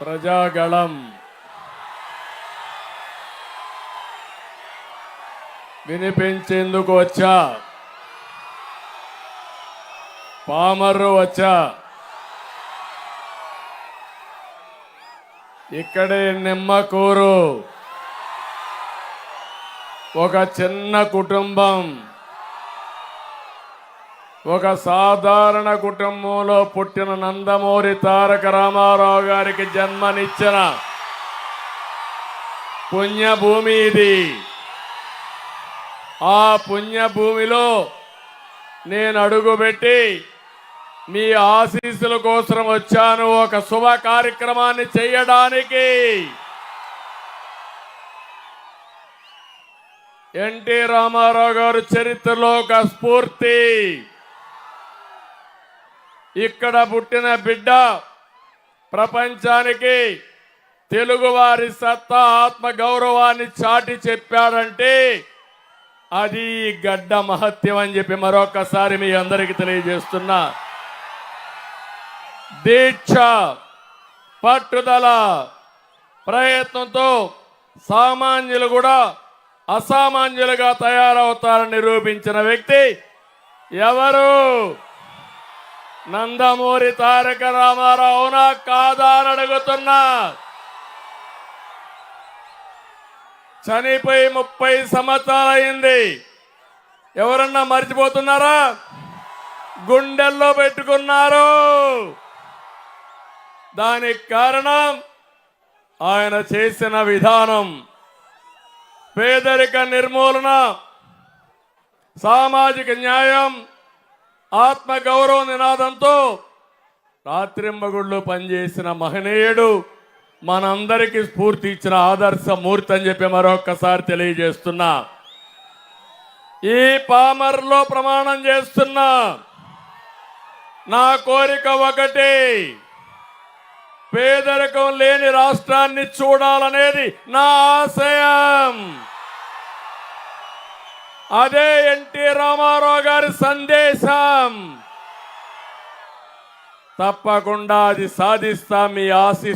ప్రజాగళం. వినిపించేందుకు వచ్చా? పామర్రు వచ్చా? ఇక్కడే నిమ్మకూరు ఒక చిన్న కుటుంబం. ఒక సాధారణ కుటుంబంలో పుట్టిన నందమూరి తారక రామారావు గారికి జన్మనిచ్చిన పుణ్యభూమి ఇది. ఆ పుణ్యభూమిలో నేను అడుగుపెట్టి మీ ఆశీస్సుల కోసం వచ్చాను. ఒక శుభ కార్యక్రమాన్ని చేయడానికి. ఎన్టీ రామారావు గారు చరిత్రలో ఒక స్ఫూర్తి. ఇక్కడ పుట్టిన బిడ్డ ప్రపంచానికి తెలుగువారి సత్తా ఆత్మ గౌరవాన్ని చాటి చెప్పాడంటే అది గడ్డ మహత్యం అని చెప్పి మరొకసారి మీ అందరికీ తెలియజేస్తున్నా. దీక్ష పట్టుదల ప్రయత్నంతో సామాన్యులు కూడా అసామాన్యులుగా తయారవుతారని నిరూపించిన వ్యక్తి ఎవరు? నందమూరి తారక రామారావు అవునా కాదా అని అడుగుతున్నా. చనిపోయి ముప్పై సంవత్సరాలైంది. ఎవరన్నా మర్చిపోతున్నారా? గుండెల్లో పెట్టుకున్నారు. దానికి కారణం ఆయన చేసిన విధానం. పేదరిక నిర్మూలన సామాజిక న్యాయం ఆత్మగౌరవ నినాదంతో రాత్రింబగుళ్ళు పనిచేసిన మహనీయుడు మనందరికీ స్ఫూర్తి ఇచ్చిన ఆదర్శ మూర్తి అని చెప్పి మరొక్కసారి తెలియజేస్తున్నా. ఈ పామర్లో ప్రమాణం చేస్తున్నా. నా కోరిక ఒకటి. పేదరికం లేని రాష్ట్రాన్ని చూడాలనేది నా ఆశయం. అదే ఎన్టీ రామారావు గారి సందేశం. తప్పకుండా అది సాధిస్తాం మీ ఆశీస్